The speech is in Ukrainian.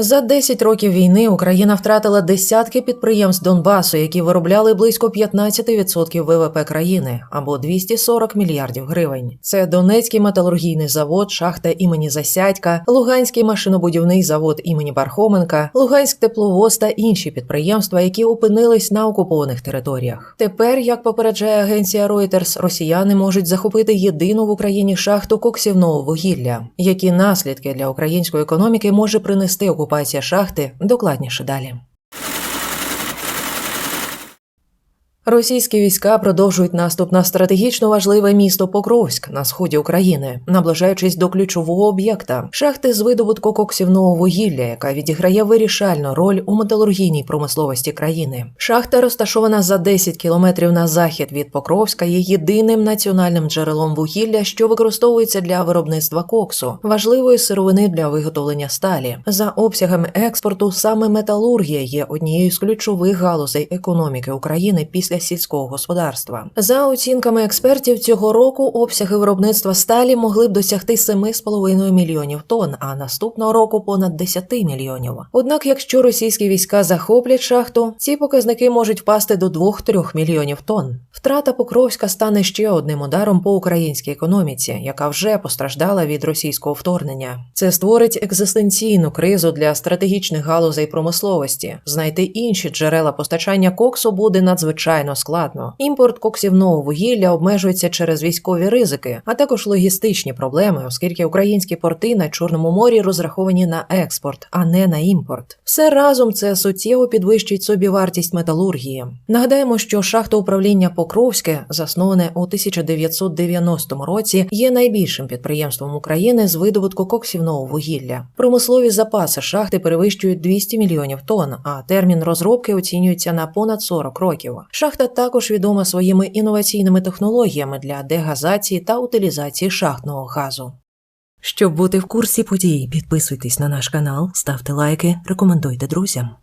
За 10 років війни Україна втратила десятки підприємств Донбасу, які виробляли близько 15% ВВП країни або 240 мільярдів гривень. Це Донецький металургійний завод, шахта імені Засядька, Луганський машинобудівний завод імені Пархоменка, Луганськ тепловоз та інші підприємства, які опинились на окупованих територіях. Тепер, як попереджає агенція Reuters, росіяни можуть захопити єдину в Україні шахту коксівного вугілля. Які наслідки для української економіки може принести окупація шахти? Докладніше далі. Російські війська продовжують наступ на стратегічно важливе місто Покровськ на сході України, наближаючись до ключового об'єкта шахти з видобутку коксівного вугілля, яка відіграє вирішальну роль у металургійній промисловості країни. Шахта розташована за 10 кілометрів на захід від Покровська. Є єдиним національним джерелом вугілля, що використовується для виробництва коксу, важливої сировини для виготовлення сталі. За обсягами експорту саме металургія є однією з ключових галузей економіки України після сільського господарства. За оцінками експертів, цього року обсяги виробництва сталі могли б досягти 7,5 мільйонів тонн, а наступного року понад 10 мільйонів. Однак, якщо російські війська захоплять шахту, ці показники можуть впасти до 2-3 мільйонів тонн. Втрата Покровська стане ще одним ударом по українській економіці, яка вже постраждала від російського вторгнення. Це створить екзистенційну кризу для стратегічних галузей промисловості. Знайти інші джерела постачання коксу буде надзвичайно складно. Імпорт коксівного вугілля обмежується через військові ризики, а також логістичні проблеми, оскільки українські порти на Чорному морі розраховані на експорт, а не на імпорт. Все разом це суттєво підвищить собі вартість металургії. Нагадаємо, що шахта управління Покровське, засноване у 1990 році, є найбільшим підприємством України з видобутку коксівного вугілля. Промислові запаси шахти перевищують 200 мільйонів тонн, а термін розробки оцінюється на понад 40 років. Шахта також відома своїми інноваційними технологіями для дегазації та утилізації шахтного газу. Щоб бути в курсі подій, підписуйтесь на наш канал, ставте лайки, рекомендуйте друзям.